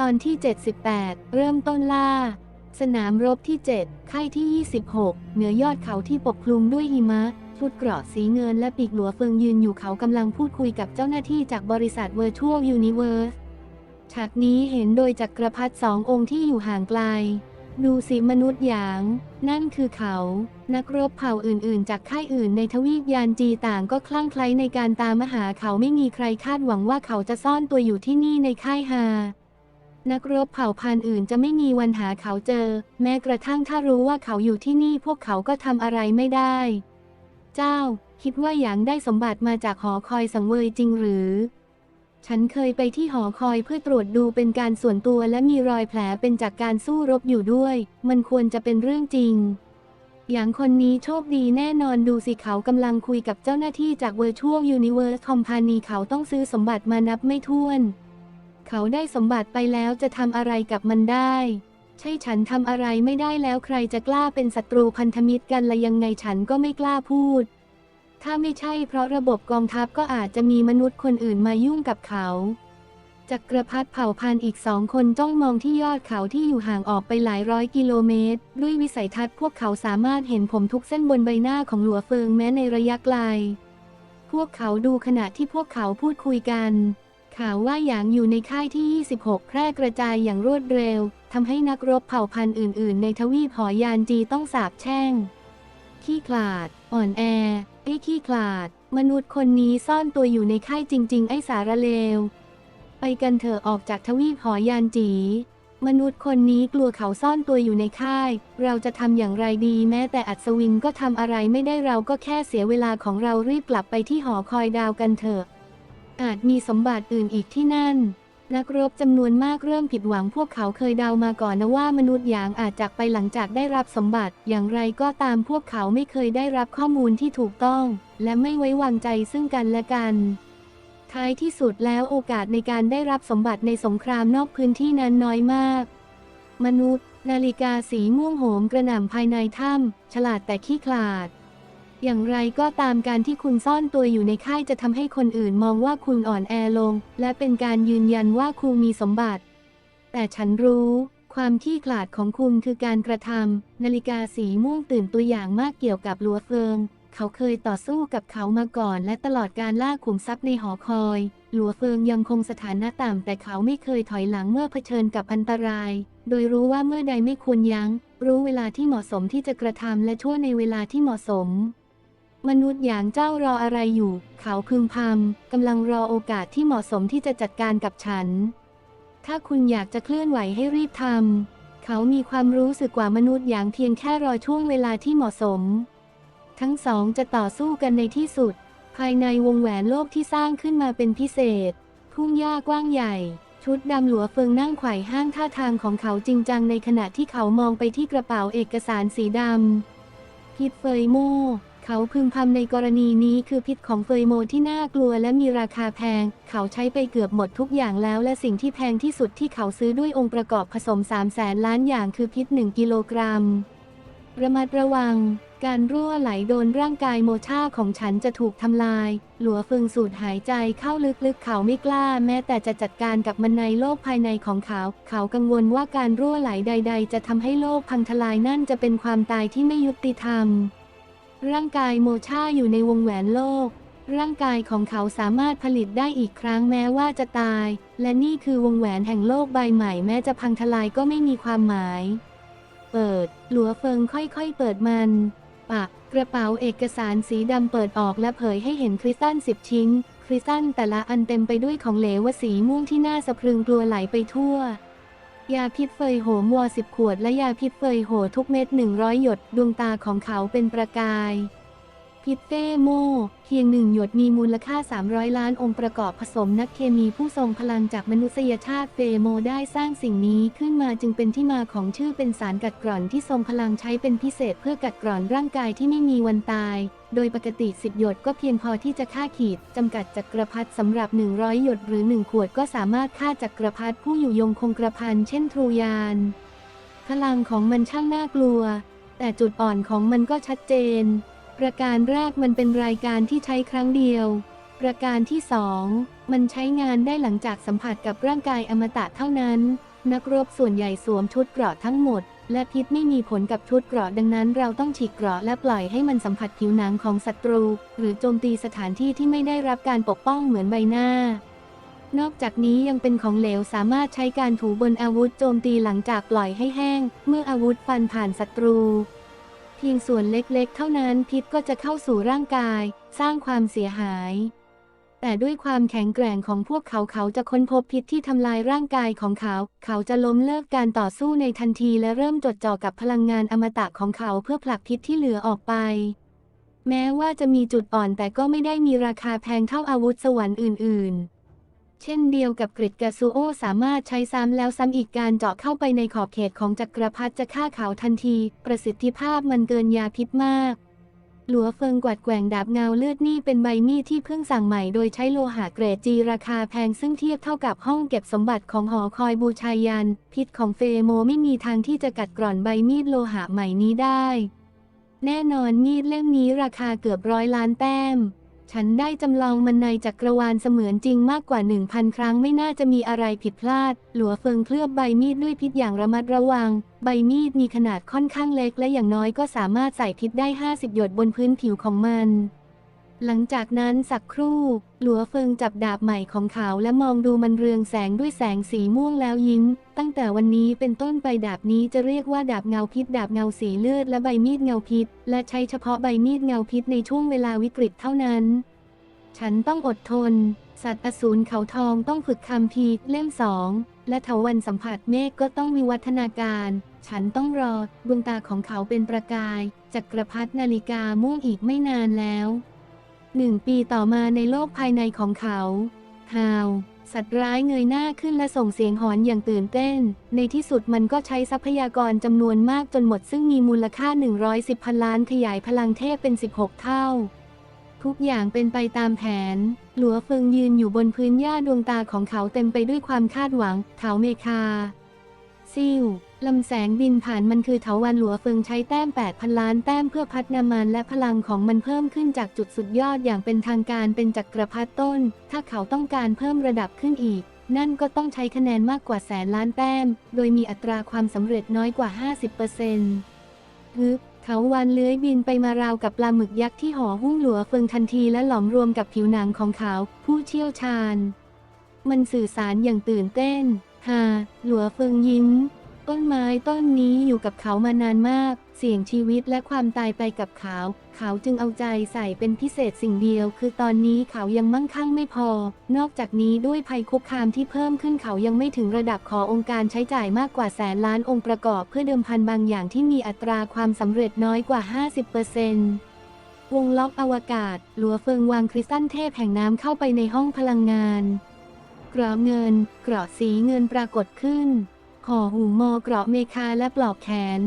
ตอนที่ 78 เริ่มต้นล่า สนามรบที่ 7 ค่ายที่ 26 เหนือยอดเขาที่ปกคลุมด้วยหิมะ ชุดเกราะสีเงินและปีกหลัวเฟิงยืนอยู่เขากำลังพูดคุยกับเจ้าหน้าที่จากบริษัท Virtual Universe ฉากนี้เห็นโดยจักรพรรดิสององค์ที่อยู่ห่างไกล ดูสิมนุษย์หยาง นั่นคือเขา นักรบเผ่าอื่นๆ จากค่ายอื่นในทวีปยานจีต่างก็คลั่งไคล้ในการตามหาเขาไม่มีใครคาดหวังว่าเขาจะซ่อนตัวอยู่ที่นี่ในค่ายฮา นักรบเผ่าพันธุ์อื่นจะไม่มีวันหาเขาเจอ แม้กระทั่งถ้ารู้ว่าเขาอยู่ที่นี่พวกเขาก็ทำอะไรไม่ได้ เจ้า คิดว่าหยางได้สมบัติมาจากหอคอยสังเวยจริงหรือ ฉันเคยไปที่หอคอยเพื่อตรวจดูเป็นการส่วนตัวและมีรอยแผลเป็นจากการสู้รบอยู่ด้วย มันควรจะเป็นเรื่องจริงอย่างคนนี้โชคดีแน่นอนดูสิเขากำลังคุยกับเจ้าหน้าที่จาก Virtual Universe Company เขาต้องซื้อสมบัติมานับไม่ถ้วน เขาได้สมบัติไปแล้วจะทำอะไรกับมันได้ ใช่ฉันทำอะไรไม่ได้แล้วใครจะกล้าเป็นศัตรูพันธมิตรกันละยังไงฉันก็ไม่กล้าพูด ถ้าไม่ใช่เพราะระบบกองทัพก็อาจจะมีมนุษย์คนอื่นมายุ่งกับเขาจักรพรรดิเผ่าพันธุ์อีกสองคนจ้องมองที่ยอดเขาที่อยู่ห่างออกไปหลายร้อยกิโลเมตร ด้วยวิสัยทัศน์พวกเขาสามารถเห็นผมทุกเส้นบนใบหน้าของหลัวเฟิงแม้ในระยะไกล พวกเขาดูขณะที่พวกเขาพูดคุยกัน ข่าวว่าหยางอยู่ในค่ายที่ 26 แพร่กระจายอย่างรวดเร็ว ทำให้นักรบเผ่าพันธุ์อื่น ๆ ในทวีปหอยานจีต้องสาบแช่ง ขี้ขลาด อ่อนแอ ไอ้ขี้ขลาด มนุษย์คนนี้ซ่อนตัวอยู่ในค่ายจริง ๆ ไอ้สารเลว ไปกันเถอะออกจากทวีปหอยานจี มนุษย์คนนี้กลัวเขาซ่อนตัวอยู่ในค่าย เราจะทำอย่างไรดีแม้แต่อัศวินก็ทำอะไรไม่ได้เราก็แค่เสียเวลาของเรารีบกลับไปที่หอคอยดาวกันเถอะ อาจมีสมบัติอื่นอีกที่นั่น นักรบจำนวนมากเริ่มผิดหวังพวกเขาเคยเดามาก่อนนะว่ามนุษย์หยางอาจจากไปหลังจากได้รับสมบัติ อย่างไรก็ตามพวกเขาไม่เคยได้รับข้อมูลที่ถูกต้อง และไม่ไว้วางใจซึ่งกันและกัน ท้ายที่สุดแล้วโอกาสในการได้รับสมบัติในสงครามนอกพื้นที่นั้นน้อยมาก มนุษย์ นาฬิกาสีม่วงโหมกระหน่ำภายในถ้ำฉลาดแต่ขี้ขลาด อย่างไรก็ตามการที่คุณซ่อนตัวอยู่ในค่ายจะทำให้คนอื่นมองว่าคุณอ่อนแอลง และเป็นการยืนยันว่าคุณมีสมบัติ แต่ฉันรู้ ความขี้ขลาดของคุณคือการกระทำนาฬิกาสีม่วงตื่นตัวอย่างมากเกี่ยวกับลัวเฟิง เขาเคยต่อสู้กับเขามาก่อน และตลอดการล่าขุมทรัพย์ในหอคอยหลัวเฟิงยังคงสถานะต่ำแต่เขาไม่เคยถอยหลังเมื่อเผชิญกับอันตราย โดยรู้ว่าเมื่อใดไม่ควรยัง้ง รู้เวลาที่เหมาะสมที่จะกระทำและช่วยในเวลาที่เหมาะสม มนุษย์อย่างเจ้ารออะไรอยู่ เขาพึมพำกำลังรอโอกาสที่เหมาะสมที่จะจัดการกับฉัน ถ้าคุณอยากจะเคลื่อนไหวให้รีบทำเขามีความรู้สึกกว่ามนุษย์อย่างเพียงแค่รอช่วงเวลาที่เหมาะสม ทั้งสองจะต่อสู้กันในที่สุด ภายในวงแหวนโลกที่สร้างขึ้นมาเป็นพิเศษ ทุ่งหญ้ากว้างใหญ่ ชุดดำหลัวเฟิงนั่งไขว่ห้างท่าทางของเขาจริงจังในขณะที่เขามองไปที่กระเป๋าเอกสารสีดำพิษเฟยโม เขาพึมพำในกรณีนี้คือพิษของเฟยโมที่น่ากลัวและมีราคาแพง เขาใช้ไปเกือบหมดทุกอย่างแล้วและสิ่งที่แพงที่สุดที่เขาซื้อด้วยองค์ประกอบผสม 3 0 0แสนล้านอย่างคือพิษ 1 กิโลกรัม ระมัดระวัง การรั่วไหลโดนร่างกายโมชาของฉันจะถูกทำลาย หลัวฟึงสูดหายใจเข้าลึกๆ เขาไม่กล้า แม้แต่จะจัดการกับมันในโลกภายในของเขา เขากังวลว่าการรั่วไหลใด ๆ จะทำให้โลกพังทลายนั่นจะเป็นความตายที่ไม่ยุติธรรม ร่างกายโมชาอยู่ในวงแหวนโลก ร่างกายของเขาสามารถผลิตได้อีกครั้งแม้ว่าจะตาย และนี่คือวงแหวนแห่งโลกใบใหม่แม้จะพังทลายก็ไม่มีความหมาย เปิด หลัวเฟิงค่อยๆเปิดมัน ปะ กระเป๋าเอกสารสีดำเปิดออกและเผยให้เห็นคริสตัลสิบชิ้น คริสตัลแต่ละอันเต็มไปด้วยของเหลวสีม่วงที่น่าสะพรึงกลัวไหลไปทั่ว ยาพิษเฟยโหมวสิบขวดและยาพิษเฟยโหทุกเม็ดหนึ่งร้อยหยด ดวงตาของเขาเป็นประกาย พิเต้โม เพียงหนึ่งหยดมีมูลค่า 300 ล้านองค์ประกอบผสมนักเคมีผู้ทรงพลังจากมนุษยชาติเฟโมได้สร้างสิ่งนี้ขึ้นมาจึงเป็นที่มาของชื่อเป็นสารกัดกร่อนที่ทรงพลังใช้เป็นพิเศษเพื่อกัดกร่อนร่างกายที่ไม่มีวันตาย โดยปกติ10หยดก็เพียงพอที่จะฆ่าขีดจำกัดจักรพรรดิสำหรับ 100 หยดหรือ 1 ขวดก็สามารถฆ่าจักรพรรดิผู้อยู่ยงคงกระพันเช่นทรูยาน พลังของมันช่างน่ากลัว แต่จุดอ่อนของมันก็ชัดเจน ประการแรกมันเป็นรายการที่ใช้ครั้งเดียว ประการที่สองมันใช้งานได้หลังจากสัมผัสกับร่างกายอมตะเท่านั้น นักรบส่วนใหญ่สวมชุดเกราะทั้งหมด และพิษไม่มีผลกับชุดเกราะดังนั้น เราต้องฉีกเกราะและปล่อยให้มันสัมผัสผิวหนังของศัตรู หรือโจมตีสถานที่ที่ไม่ได้รับการปกป้องเหมือนใบหน้า นอกจากนี้ยังเป็นของเหลวสามารถใช้การถูบนอาวุธโจมตีหลังจากปล่อยให้แห้ง เมื่ออาวุธฟันผ่านศัตรู เพียงส่วนเล็กๆ เท่านั้นพิษก็จะเข้าสู่ร่างกาย สร้างความเสียหาย แต่ด้วยความแข็งแกร่งของพวกเขาเขาจะค้นพบพิษที่ทำลายร่างกายของเขา เขาจะล้มเลิกการต่อสู้ในทันทีและเริ่มจดจ่อกับพลังงานอมตะของเขาเพื่อผลักพิษที่เหลือออกไป แม้ว่าจะมีจุดอ่อนแต่ก็ไม่ได้มีราคาแพงเท่าอาวุธสวรรค์อื่น ๆ เช่นเดียวกับกริดกาซูโอสามารถใช้ซ้ำแล้วซ้ำอีกการเจาะเข้าไปในขอบเขตของจักรพรรดิจะฆ่าเขาทันที ประสิทธิภาพมันเกินยาพิษมาก หลัวเฟิงกวัดแกว่งดาบเงาเลือดนี่เป็นใบมีดที่เพิ่งสั่งใหม่โดยใช้โลหะเกรดจีราคาแพงซึ่งเทียบเท่ากับห้องเก็บสมบัติของหอคอยบูชายัน พิษของเฟโมไม่มีทางที่จะกัดกร่อนใบมีดโลหะใหม่นี้ได้ แน่นอนมีดเล่มนี้ราคาเกือบร้อยล้านแต้ม ฉันได้จำลองมันในจักรวาลเสมือนจริงมากกว่า 1,000 ครั้งไม่น่าจะมีอะไรผิดพลาด หลัวเฟิงเคลือบใบมีดด้วยพิษอย่างระมัดระวัง ใบมีดมีขนาดค่อนข้างเล็กและอย่างน้อยก็สามารถใส่พิษได้ 50 หยดบนพื้นผิวของมัน หลังจากนั้นสักครู่ หลัวเฟิงจับดาบใหม่ของเขาและมองดูมันเรืองแสงด้วยแสงสีม่วงแล้วยิ้ม ตั้งแต่วันนี้เป็นต้นไปดาบนี้จะเรียกว่าดาบเงาพิษ ดาบเงาสีเลือดและใบมีดเงาพิษ และใช้เฉพาะใบมีดเงาพิษในช่วงเวลาวิกฤตเท่านั้น ฉันต้องอดทน สัตว์อสูรเขาทองต้องฝึกคำพีเล่มสองและเถาวันสัมผัสเมฆก็ต้องวิวัฒนาการ ฉันต้องรอดวงตาของเขาเป็นประกายจักรพรรดินาฬิกาม่วงอีกไม่นานแล้ว หนึ่งปีต่อมาในโลกภายในของเขาฮาว สัตว์ร้ายเงยหน้าขึ้นและส่งเสียงหอนอย่างตื่นเต้น ในที่สุดมันก็ใช้ทรัพยากรจำนวนมากจนหมดซึ่งมีมูลค่า 110 พันล้านขยายพลังเทพเป็น 16 เท่า ทุกอย่างเป็นไปตามแผน หลัวเฟิงยืนอยู่บนพื้นหญ้าดวงตาของเขาเต็มไปด้วยความคาดหวังเถาเมคา ซิ่วลำแสงบินผ่านมันคือเถาวันหลัวเฟิงใช้แต้ม 8,000 ล้านแต้มเพื่อพัฒนามันและพลังของมันเพิ่มขึ้นจากจุดสุดยอดอย่างเป็นทางการเป็นจักรพรรดิต้น ถ้าเขาต้องการเพิ่มระดับขึ้นอีก นั่นก็ต้องใช้คะแนนมากกว่าแสนล้านแต้ม โดยมีอัตราความสำเร็จน้อยกว่า 50%ฮึบเขาวันเลื้อยบินไปมาราวกับปลาหมึกยักษ์ที่ห่อหุ้มหลัวเฟิงทันทีและหลอมรวมกับผิวหนังของเขา ผู้เชี่ยวชาญ มันสื่อสารอย่างตื่นเต้น ฮาหลัวเฟิงยิ้ม ต้นไม้ต้นนี้อยู่กับเขามานานมาก เสี่ยงชีวิตและความตายไปกับเขา เขาจึงเอาใจใส่เป็นพิเศษสิ่งเดียว คือตอนนี้เขายังมั่งคั่งไม่พอ นอกจากนี้ด้วยภัยคุกคามที่เพิ่มขึ้นเขายังไม่ถึงระดับขอองค์การใช้จ่ายมากกว่าแสนล้านองค์ประกอบเพื่อเดิมพันบางอย่างที่มีอัตราความสำเร็จน้อยกว่า 50%วงล็อกอวกาศ หลัวเฟิงวางคริสตัลเทพแห่งน้ำเข้าไปในห้องพลังงาน กราะเงิน เกราะสีเงินปรากฏขึ้นขอหูมอเกราะเมคาและปลอกแขน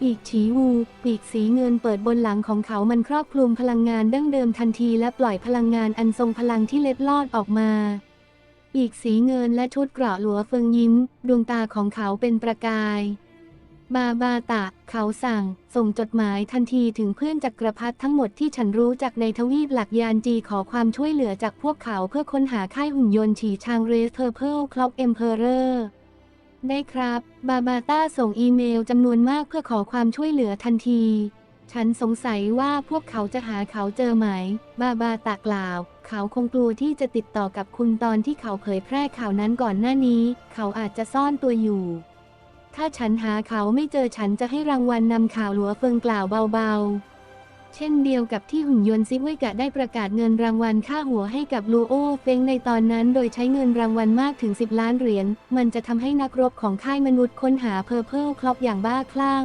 ปีกฉีวู ปีกสีเงินเปิดบนหลังของเขามันครอบคลุมพลังงานดั้งเดิมทันทีและปล่อยพลังงานอันทรงพลังที่เล็ดลอดออกมา ปีกสีเงินและชุดเกราะหลัวเฟิงยิ้ม ดวงตาของเขาเป็นประกาย บาบาตะ เขาสั่ง ส่งจดหมายทันทีถึงเพื่อนจักกรพรรดิทั้งหมดที่ฉันรู้จากในทวีปหลักยานจีขอความช่วยเหลือจากพวกเขาเพื่อค้นหาค่ายหุ่นยนต์ฉีชางเรสเทอร์เพลคล็อกเอ็มเพอเรอร์ได้ครับ บาบาต้าส่งอีเมลจำนวนมากเพื่อขอความช่วยเหลือทันที ฉันสงสัยว่าพวกเขาจะหาเขาเจอไหม บาบาตากล่าว เขาคงกลัวที่จะติดต่อกับคุณตอนที่เขาเผยแพร่ข่าวนั้นก่อนหน้านี้ เขาอาจจะซ่อนตัวอยู่ ถ้าฉันหาเขาไม่เจอฉันจะให้รางวัลนำข่าวหลัวเฟิงกล่าวเบาๆ เช่นเดียวกับที่หุ่นยนต์ซิเวยกะได้ประกาศเงินรางวัลค่าหัวให้กับลูโอเฟงในตอนนั้นโดยใช้เงินรางวัลมากถึง 10 ล้านเหรียญ มันจะทำให้นักรบของค่ายมนุษย์ค้นหาเพอร์เพลคล็อกอย่างบ้าคลั่ง